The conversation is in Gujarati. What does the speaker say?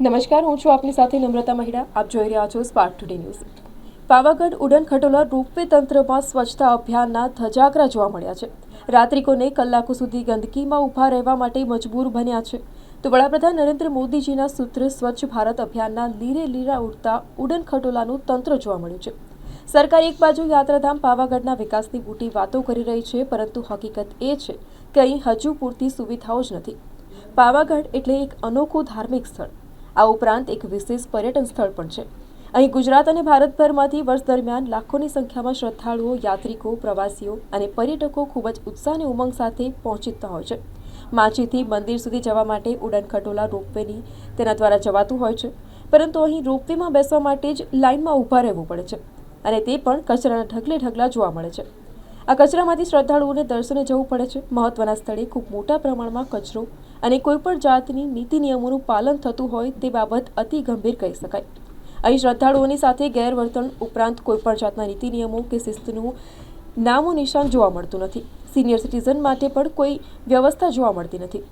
નમસ્કાર, હું છું આપની સાથે નમ્રતા મહિડા. આપ જોઈ રહ્યા છો Spark Today News Pavagadh, Udan Khatola ropeway તંત્રમાં સ્વચ્છતા અભિયાનના ધજાગરા જોવા મળ્યા છે. રાત્રિકોને કલાકો સુધી ગંદકીમાં ઊભા રહેવા માટે મજબૂર બન્યા છે. તો વડાપ્રધાન નરેન્દ્ર મોદીજીના સૂત્ર સ્વચ્છ ભારત અભિયાનના લીરે લીરા ઉડતા ઉડન ખટોલાનું તંત્ર જોવા મળ્યું છે. સરકાર એક બાજુ યાત્રાધામ પાવાગઢના વિકાસની મોટી વાતો કરી રહી છે, પરંતુ હકીકત એ છે કે અહીં હજુ પૂરતી સુવિધાઓ જ નથી. પાવાગઢ એટલે એક અનોખું ધાર્મિક સ્થળ. આ ઉપરાંત એક વિશેષ પર્યટન સ્થળ પણ છે. અહીં ગુજરાત અને ભારતભરમાંથી વર્ષ દરમિયાન લાખોની સંખ્યામાં શ્રદ્ધાળુઓ, યાત્રિકો, પ્રવાસીઓ અને પર્યટકો ખૂબ જ ઉત્સાહ અને ઉમંગ સાથે પહોંચતા હોય છે. માછીથી મંદિર સુધી જવા માટે ઉડન ખટોલા રોપવેની તેના દ્વારા જવાતું હોય છે. પરંતુ અહીં રોપવેમાં બેસવા માટે જ લાઇનમાં ઊભા રહેવું પડે છે અને તે પણ કચરાના ઢગલે ઢગલા જોવા મળે છે. આ કચરામાંથી શ્રદ્ધાળુઓને દર્શને જવું પડે છે. મહત્વના સ્થળે ખૂબ મોટા પ્રમાણમાં કચરો અને કોઈપણ જાતની નીતિ નિયમોનું પાલન થતું હોય તે બાબત અતિ ગંભીર કહી શકાય. અહીં શ્રદ્ધાળુઓની સાથે ગેરવર્તન ઉપરાંત કોઈપણ જાતના નીતિ નિયમો કે શિસ્તનું નામો નિશાન જોવા મળતું નથી. સિનિયર સિટીઝન માટે પણ કોઈ વ્યવસ્થા જોવા મળતી નથી.